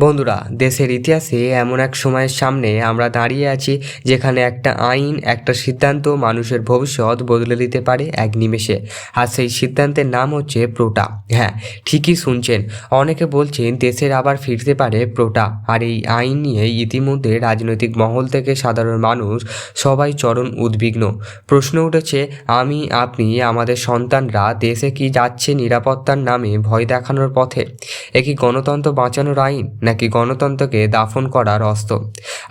বন্ধুরা, দেশের ইতিহাসে এমন এক সময়ের সামনে আমরা দাঁড়িয়ে আছি যেখানে একটা আইন, একটা সিদ্ধান্ত মানুষের ভবিষ্যৎ বদলে দিতে পারে এক নিমেষে। আর সেই সিদ্ধান্তের নাম হচ্ছে প্রোটা। হ্যাঁ ঠিকই শুনছেন। অনেকে বলছেন দেশের আবার ফিরতে পারে প্রোটা। আর এই আইন নিয়ে ইতিমধ্যে রাজনৈতিক মহল থেকে সাধারণ মানুষ সবাই চরম উদ্বিগ্ন। প্রশ্ন উঠেছে, আমি, আপনি, আমাদের সন্তানরা দেশে কি যাচ্ছে নিরাপত্তার নামে ভয় দেখানোর পথে? এ কি গণতন্ত্র বাঁচানোর আইন? নাকি গণতন্ত্রকে দাফন করার অস্ত্র।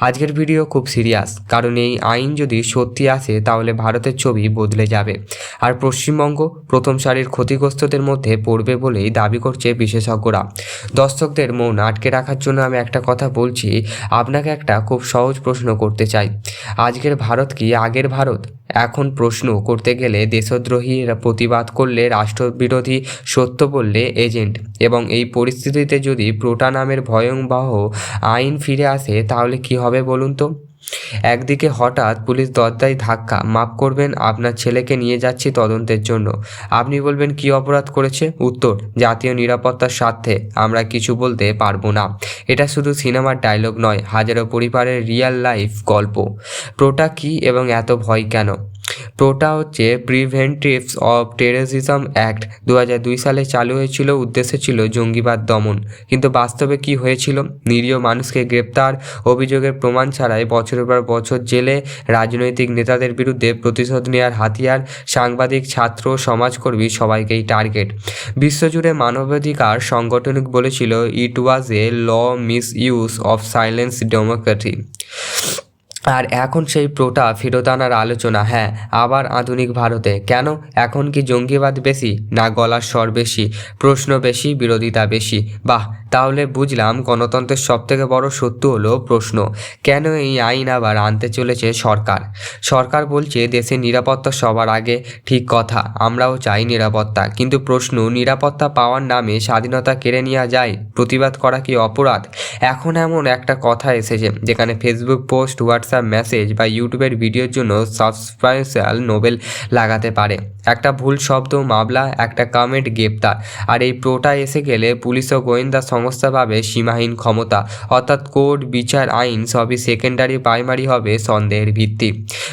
আজকের ভিডিও খুব সিরিয়াস, কারণ এই আইন যদি সত্যি আসে, তাহলে ভারতের ছবি বদলে যাবে। আর পশ্চিমবঙ্গ প্রথম সারির ক্ষতিগ্রস্তদের মধ্যে পড়বে বলেই দাবি করছে বিশেষজ্ঞরা। দর্শকদের মন আটকে রাখার জন্য আমি একটা কথা বলছি, আপনাকে একটা খুব সহজ প্রশ্ন করতে চাই। আজকের ভারত কি আগের ভারত? এখন প্রশ্ন করতে গেলে দেশদ্রোহীরা প্রতিবাদ করলে রাষ্ট্রবিরোধী সত্য বললে এজেন্ট। এবং এই পরিস্থিতিতে যদি প্রোটা নামের ভয়ংবাহ আইন ফিরে আসে, তাহলে কি হবে বলুন তো? একদিকে হঠাৎ পুলিশ দরজায় ধাক্কা, মাফ করবেন, আপনার ছেলেকে নিয়ে যাচ্ছি তদন্তের জন্য। আপনি বলবেন, কি অপরাধ করেছে? উত্তর, জাতীয় নিরাপত্তার স্বার্থে, আমরা কিছু বলতে পারব না। এটা শুধু সিনেমার ডায়লগ নয়, হাজারো পরিবারের রিয়েল লাইফ গল্প। প্রোটা কি এবং এত ভয় কেন? প্রোটা হচ্ছে প্রিভেন্টিভস অফ টেররিজম অ্যাক্ট দু দুই সালে চালু হয়েছিল, উদ্দেশ্য ছিল জঙ্গিবাদ দমন। কিন্তু বাস্তবে কি হয়েছিল? নিরীহ মানুষকে গ্রেপ্তার অভিযোগের প্রমাণ ছাড়াই বছরের পর বছর জেলে রাজনৈতিক নেতাদের বিরুদ্ধে প্রতিশোধ নেওয়ার হাতিয়ার সাংবাদিক, ছাত্র, সমাজকর্মী সবাইকেই টার্গেট। বিশ্বজুড়ে মানবাধিকার সংগঠন বলেছিল it was a law misuse of silence democracy আর এখন সেই প্রোটা ফেরত আনার আলোচনা হ্যাঁ আবার আধুনিক ভারতে। কেন? এখন কি জঙ্গিবাদ বেশি না গলার স্বর বেশি? প্রশ্ন বেশি, বিরোধিতা বেশি। বাহ তাহলে বুঝলাম গণতন্ত্রের সবথেকে বড় সত্য হলো প্রশ্ন, কেন এই আইন আবার আনতে চলেছে সরকার? সরকার বলছে দেশের নিরাপত্তা সবার আগে ঠিক কথা, আমরাও চাই নিরাপত্তা, কিন্তু প্রশ্ন, নিরাপত্তা পাওয়ার নামে স্বাধীনতা কেড়ে নেওয়া যায়? প্রতিবাদ করা কি অপরাধ? এখন এমন একটা কথা এসেছে, যেখানে ফেসবুক পোস্ট হোয়াটসঅ্যাপ মেসেজ বা ইউটিউবের ভিডিওর জন্য সাবস্ক্রাইসাল নোবেল লাগাতে পারে। একটা ভুল শব্দ, মামলা, একটা কমেন্ট গ্রেপ্তার, আর এই প্রোটা এসে গেলে পুলিশ ও গোয়েন্দা সংস্থা পাবে সীমাহীন ক্ষমতা, অর্থাৎ কোর্ট বিচার, আইন সবই সেকেন্ডারি প্রাইমারি হবে সন্দেহের ভিত্তি।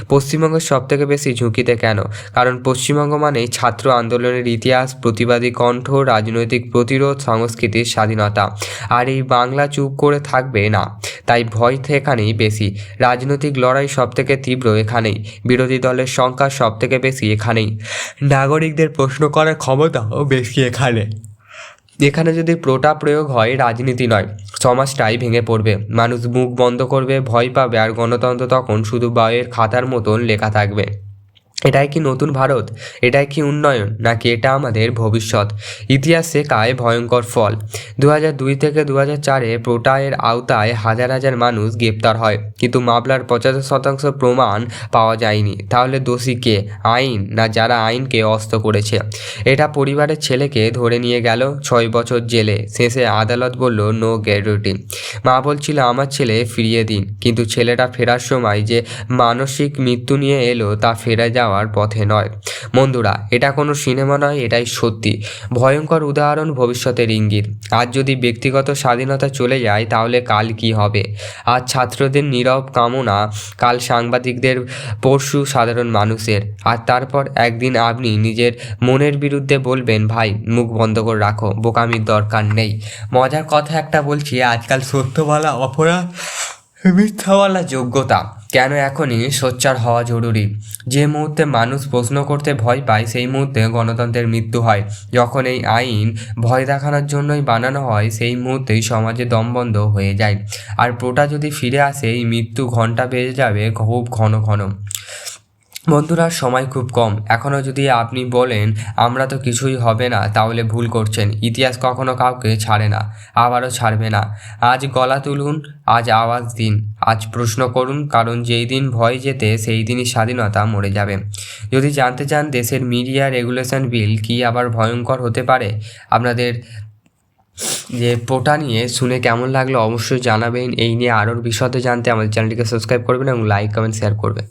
পশ্চিমবঙ্গের সবথেকে বেশি ঝুঁকিতে কেন? কারণ পশ্চিমবঙ্গ মানেই ছাত্র আন্দোলনের ইতিহাস, প্রতিবাদী কণ্ঠ, রাজনৈতিক প্রতিরোধ, সংস্কৃতির স্বাধীনতা। আর এই বাংলা চুপ করে থাকবে না, তাই ভয় এখানেই বেশি। রাজনৈতিক লড়াই সবথেকে তীব্র এখানেই, বিরোধী দলের সংখ্যা সবথেকে বেশি এখানেই। নাগরিকদের প্রশ্ন করার ক্ষমতাও বেশি এখানে। এখানে যদি প্রোটা প্রয়োগ হয়, রাজনীতি নয়। সমাজটাই ভেঙে পড়বে। মানুষ মুখ বন্ধ করবে, ভয় পাবে, আর গণতন্ত্র তখন শুধু বইয়ের খাতার মতন লেখা থাকবে। এটাই কি নতুন ভারত? এটাই কি উন্নয়ন? নাকি এটা আমাদের ভবিষ্যৎ? ইতিহাস শেখায় ভয়ঙ্কর ফল? দু দুই থেকে দু হাজার চারে প্রোটায়ের আওতায় হাজার হাজার মানুষ গ্রেপ্তার হয়। কিন্তু মামলার পঁচাত্তর শতাংশ প্রমাণ পাওয়া যায়নি। তাহলে দোষী কে? আইন? না যারা আইনকে অস্ত করেছে? এটা পরিবারের ছেলেকে ধরে নিয়ে গেল ছয় বছর জেলে। শেষে আদালত বলল নো গ্যারুটি মা বলছিল, আমার ছেলে ফিরিয়ে দিন। কিন্তু ছেলেটা ফেরার সময় যে মানসিক মৃত্যু নিয়ে এলো, তা ফেরা যাওয়ার পথে নয়। বন্ধুরা, এটা কোনো সিনেমা নয়, এটাই সত্যি। ভয়ঙ্কর উদাহরণ ভবিষ্যতের ইঙ্গিত। আজ যদি ব্যক্তিগত স্বাধীনতা চলে যায়, তাহলে কাল কি হবে? আজ ছাত্রদের নীরব কামনা, কাল সাংবাদিকদের পরশু সাধারণ মানুষের। আর তারপর একদিন আপনি নিজের মনের বিরুদ্ধে বলবেন, ভাই, মুখ বন্ধ করে রাখো, বোকামির দরকার নেই। মজার কথা একটা বলছি, আজকাল সত্য বলা অপরাধ মিথ্যা বলা যোগ্যতা। কেন এখনই সোচ্চার হওয়া জরুরি? যে মুহূর্তে মানুষ প্রশ্ন করতে ভয় পায়, সেই মুহূর্তে গণতন্ত্রের মৃত্যু হয়। যখন এই আইন ভয় দেখানোর জন্যই বানানো হয়, সেই মুহূর্তেই সমাজে দমবন্ধ হয়ে যায়। আর প্রোটা যদি ফিরে আসে, এই মৃত্যু ঘণ্টা বেজে যাবে খুব ঘন ঘন। বন্ধুরা, সময় খুব কম। এখনও যদি আপনি বলেন, আমরা তো কিছুই হবে না তাহলে ভুল করছেন। ইতিহাস কখনো কাউকে ছাড়ে না, আবারও ছাড়বে না। আজ গলা তুলুন, আজ আওয়াজ দিন। আজ প্রশ্ন করুন, কারণ যেই দিন ভয় যেতে সেই দিনই স্বাধীনতা মরে যাবে। যদি জানতে চান, দেশের মিডিয়া রেগুলেশন বিল কি আবার ভয়ঙ্কর হতে পারে, আপনাদের যে পোটা নিয়ে শুনে কেমন লাগল অবশ্যই জানাবেন। এই নিয়ে আরও বিশদে জানতে আমাদের চ্যানেলটিকে সাবস্ক্রাইব করবেন এবং লাইক, কমেন্ট, শেয়ার করবেন।